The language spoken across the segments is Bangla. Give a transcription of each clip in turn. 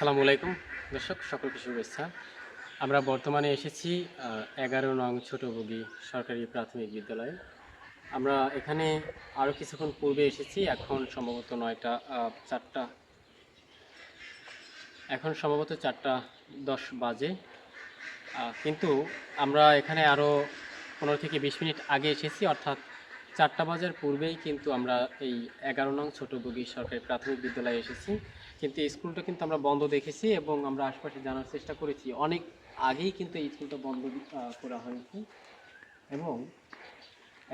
আসসালামু আলাইকুম। দর্শক, সকলকে শুভেচ্ছা। আমরা বর্তমানে এসেছি এগারো নং ছোট বগি সরকারি প্রাথমিক বিদ্যালয়ে। আমরা এখানে আরও কিছুক্ষণ পূর্বে এসেছি, এখন সম্ভবত নয়টা চারটা। এখন সম্ভবত চারটা দশ বাজে। কিন্তু আমরা এখানে আরও পনেরো থেকে বিশ মিনিট আগে এসেছি, অর্থাৎ চারটা বাজার পূর্বেই কিন্তু আমরা এই এগারো নং ছোট বগি সরকারি প্রাথমিক বিদ্যালয়ে এসেছি। কিন্তু স্কুলটা কিন্তু আমরা বন্ধ দেখেছি এবং আমরা আশপাশে জানার চেষ্টা করেছি। অনেক আগেই কিন্তু এই স্কুলটা বন্ধ করা হয়েছে এবং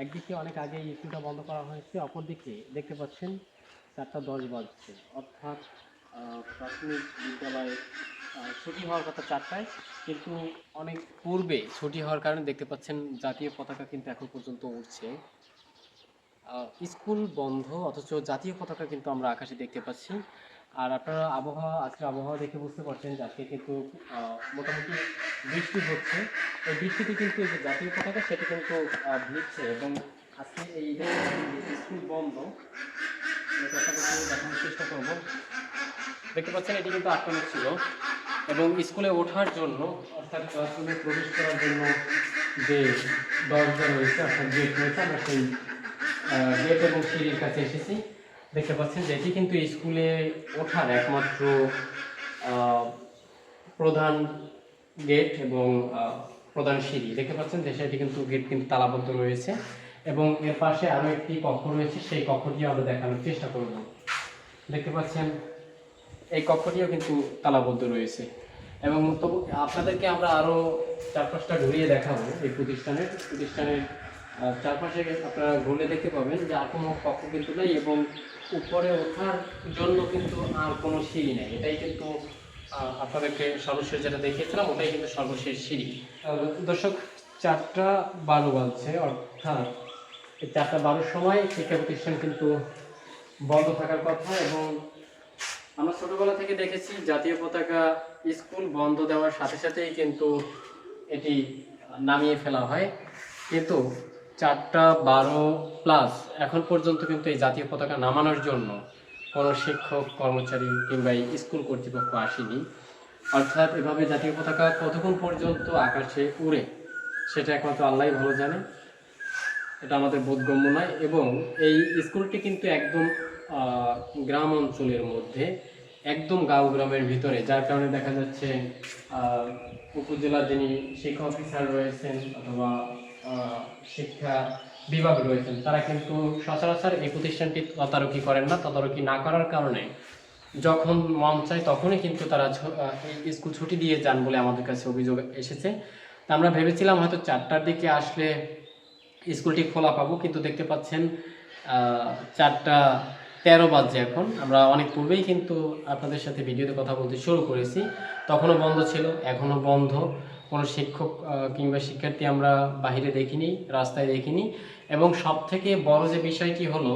একদিকে অনেক আগে এই স্কুলটা বন্ধ করা হয়েছে, অপরদিকে দেখতে পাচ্ছেন চারটা দশ বাজছে। অর্থাৎ প্রাথমিক বিদ্যালয়ে ছুটি হওয়ার কথা চারটায়, কিন্তু অনেক পূর্বে ছুটি হওয়ার কারণে দেখতে পাচ্ছেন জাতীয় পতাকা কিন্তু এখন পর্যন্ত উঠছে স্কুল বন্ধ, অথচ জাতীয় পতাকা কিন্তু আমরা আকাশে দেখতে পাচ্ছি। আর আপনারা আবহাওয়া আজকে আবহাওয়া দেখে বুঝতে পারছেন যে আজকে কিন্তু মোটামুটি বৃষ্টি হচ্ছে। এই বৃষ্টিতে কিন্তু যে জাতীয় পতাকা, সেটা কিন্তু ভিজছে এবং আজকে এই স্কুল বন্ধ দেখানোর চেষ্টা করব। দেখতে পাচ্ছেন, এটি কিন্তু আটকানো ছিল এবং স্কুলে ওঠার জন্য, অর্থাৎ ক্লাসরুমে প্রবেশ করার জন্য যে দরজা রয়েছে, অর্থাৎ গেট রয়েছে, আমরা সেই গেট এবং সিঁড়ির কাছে এসেছি, দেখতে পাচ্ছেন যে এটি কিন্তু স্কুলে ওঠার একমাত্র প্রধান গেট এবং প্রধান সিঁড়ি। দেখতে পাচ্ছেন যে সেটি কিন্তু গেট কিন্তু তালাবদ্ধ রয়েছে এবং এর পাশে আরও একটি কক্ষ রয়েছে, সেই কক্ষটি আমরা দেখানোর চেষ্টা করব। দেখতে পাচ্ছেন, এই কক্ষটিও কিন্তু তালাবদ্ধ রয়েছে। এবং তবু আপনাদেরকে আমরা আরও চার পাঁচটা ঘুরিয়ে দেখাবো এই প্রতিষ্ঠানের প্রতিষ্ঠানের চারপাশে আপনারা ঘুরলে দেখতে পাবেন যে আর কোনো কক্ষ কিন্তু নেই এবং উপরে ওঠার জন্য কিন্তু আর কোনো সিঁড়ি নেই। এটাই কিন্তু আপনাদেরকে সর্বশেষ যেটা দেখিয়েছিলাম ওটাই কিন্তু সর্বশেষ সিঁড়ি। দর্শক চারটা বারো বাজছে অর্থাৎ এই চারটা বারোর সময় শিক্ষা প্রতিষ্ঠান কিন্তু বন্ধ থাকার কথা এবং আমরা ছোটবেলা থেকে দেখেছি জাতীয় পতাকা স্কুল বন্ধ দেওয়ার সাথে সাথেই কিন্তু এটি নামিয়ে ফেলা হয়। কিন্তু চারটা বারো প্লাস এখন পর্যন্ত কিন্তু এই জাতীয় পতাকা নামানোর জন্য কোনো শিক্ষক, কর্মচারী কিংবা স্কুল কর্তৃপক্ষ আসেনি। অর্থাৎ এভাবে জাতীয় পতাকা কতক্ষণ পর্যন্ত আকাশে উড়ে, সেটা একমাত্র আল্লাহ ভালো জানে। এটা আমাদের বোধগম্য নয় এবং এই স্কুলটি কিন্তু একদম গ্রাম অঞ্চলের মধ্যে, একদম গাঁও গ্রামের ভিতরে, যার কারণে দেখা যাচ্ছে উপজেলার যিনি শিক্ষা অফিসার রয়েছেন অথবা শিক্ষা বিভাগ রয়েছেন, তারা কিন্তু সচরাচর এই প্রতিষ্ঠানটি তদারকি করেন না, তদারকি না করার কারণে যখন মন চায় তখনই কিন্তু তারা স্কুল ছুটি দিয়ে যান বলে আমাদের কাছে অভিযোগ এসেছে। আমরা ভেবেছিলাম হয়তো চারটার দিকে আসলে স্কুলটি খোলা পাবো, কিন্তু দেখতে পাচ্ছেন চারটা তেরো বাজে এখন। আমরা অনেক পূর্বেই কিন্তু আপনাদের সাথে ভিডিওতে কথা বলতে শুরু করেছি। তখনও বন্ধ ছিল, এখনও বন্ধ। কোনো শিক্ষক কিংবা শিক্ষার্থী আমরা বাহিরে দেখিনি, রাস্তায় দেখিনি। এবং সব থেকে বড় যে বিষয়টি হলো,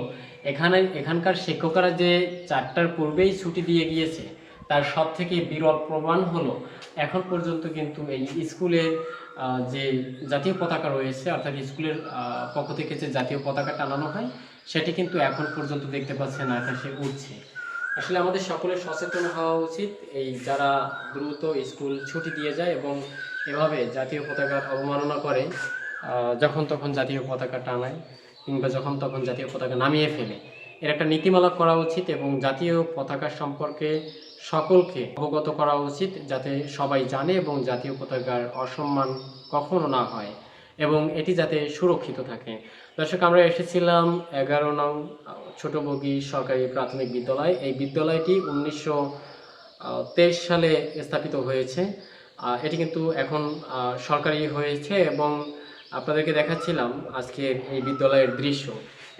এখানে, এখানকার শিক্ষকরা যে চারটার পূর্বেই ছুটি দিয়ে গিয়েছে, তার সব থেকে বিরল প্রমাণ হলো, এখন পর্যন্ত কিন্তু এই স্কুলের যে জাতীয় পতাকা রয়েছে, অর্থাৎ স্কুলের পক্ষ থেকে যে জাতীয় পতাকা টানানো হয় সেটি কিন্তু এখন পর্যন্ত দেখতে পাচ্ছেন, আকাশে উঠছে আসলে আমাদের সকলের সচেতন হওয়া উচিত এই যারা দ্রুত স্কুল ছুটি দিয়ে যায় এবং এভাবে জাতীয় পতাকার অবমাননা করে যখন তখন জাতীয় পতাকা টানায় কিংবা যখন তখন জাতীয় পতাকা নামিয়ে ফেলে। এর একটা নীতিমালা করা উচিত এবং জাতীয় পতাকা সম্পর্কে সকলকে অবগত করা উচিত যাতে সবাই জানে এবং জাতীয় পতাকার অসম্মান কখনো না হয়। এবং এটি যাতে সুরক্ষিত থাকে। দর্শক, আমরা এসেছিলাম এগারো নং ছোট বগি সরকারি প্রাথমিক বিদ্যালয়। এই বিদ্যালয়টি উনিশশো তেইশ সালে স্থাপিত হয়েছে। এটি কিন্তু এখন সরকারি হয়েছে এবং আপনাদেরকে দেখাচ্ছিলাম আজকে এই বিদ্যালয়ের দৃশ্য।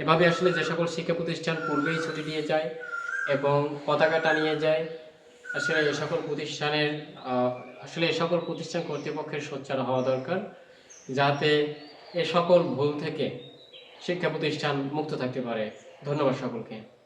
এভাবে আসলে যে সকল শিক্ষা প্রতিষ্ঠান পূর্বেই ছুটি দিয়ে যায় এবং পতাকা টানিয়ে যায়, আসলে এ সকল প্রতিষ্ঠানের আসলে এ সকল প্রতিষ্ঠান কর্তৃপক্ষের সোচ্চার হওয়া দরকার। যাতে এ সকল ভুল থেকে শিক্ষা প্রতিষ্ঠান মুক্ত থাকতে পারে। ধন্যবাদ সকলকে।